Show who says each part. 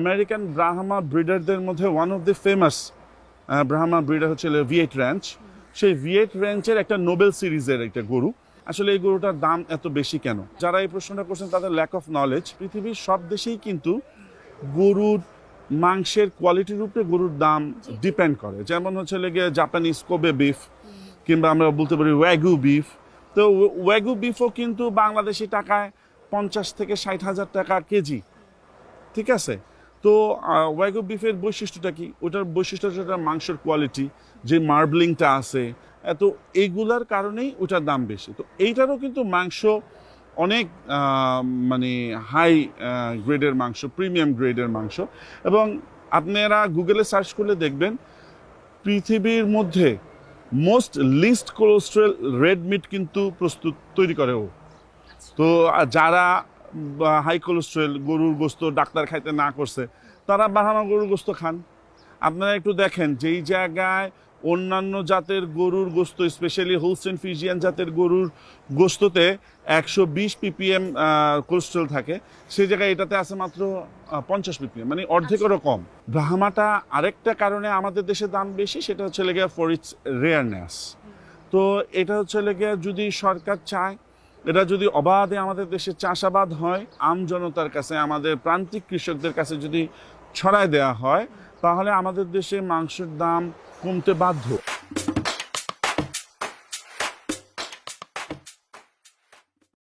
Speaker 1: American Brahma ব্রিডারদের মধ্যে one of the famous Brahma breeder হচ্ছে ভিয়েট র্যাঞ্চ সেই ভিয়েট র্যাঞ্চের একটা নোবেল সিরিজের একটা গরু। আসলে এই গরুটার দাম এত বেশি কেন? যারা এই প্রশ্নটা করছেন তাদের ল্যাক অফ নলেজ পৃথিবীর সব দেশেই কিন্তু গরুর মাংসের কোয়ালিটির উপরে গরুর দাম ডিপেন্ড করে। যেমন হচ্ছে লেগে জাপানিজ কোবে বিফ কিংবা আমরা বলতে পারি ওয়াগু বিফ তো ওয়াগু বিফও কিন্তু বাংলাদেশি টাকায় পঞ্চাশ থেকে ষাট হাজার টাকা কেজি। ঠিক আছে? তো ওয়াগু বিফের বৈশিষ্ট্যটা কি? ওটার বৈশিষ্ট্য হচ্ছে ওটার মাংসের কোয়ালিটি যে মার্বলিংটা আছে এত এইগুলার কারণেই ওটার দাম বেশি। তো এইটারও কিন্তু মাংস অনেক মানে হাই গ্রেডের মাংস প্রিমিয়াম গ্রেডের মাংস। এবং আপনারা গুগলে সার্চ করলে দেখবেন পৃথিবীর মধ্যে most least cholesterol red meat কিন্তু প্রস্তুত তৈরি করে ও। তো যারা হাই কোলেস্ট্রল গরুর গোস্ত ডাক্তার খাইতে না করছে, তারা বাহামা গরুর গোস্ত খান। আপনারা একটু দেখেন যেই জায়গায় অন্যান্য জাতের গরুর গোস্ত স্পেশালি হোলস্টেন ফিজিয়ান জাতের গরুর গোস্ততে একশো বিশ পিপিএম কোলেস্ট্রল থাকে। সেই জায়গায় এটাতে আছে মাত্র পঞ্চাশ পিপিএম মানে অর্ধেকেরও কম। ব্রাহ্মাটা আরেকটা কারণে আমাদের দেশে দাম বেশি, সেটা হচ্ছে লেগে ফর ইটস রেয়ারনেস। তো এটা হচ্ছে লেগে যদি সরকার চায় এটা যদি অবাধে আমাদের দেশে চাষাবাদ হয়, আম জনতার কাছে, আমাদের প্রান্তিক কৃষকদের কাছে যদি ছড়ায় দেয়া হয়, তাহলে আমাদের দেশে মাংসের দাম কমতে বাধ্য।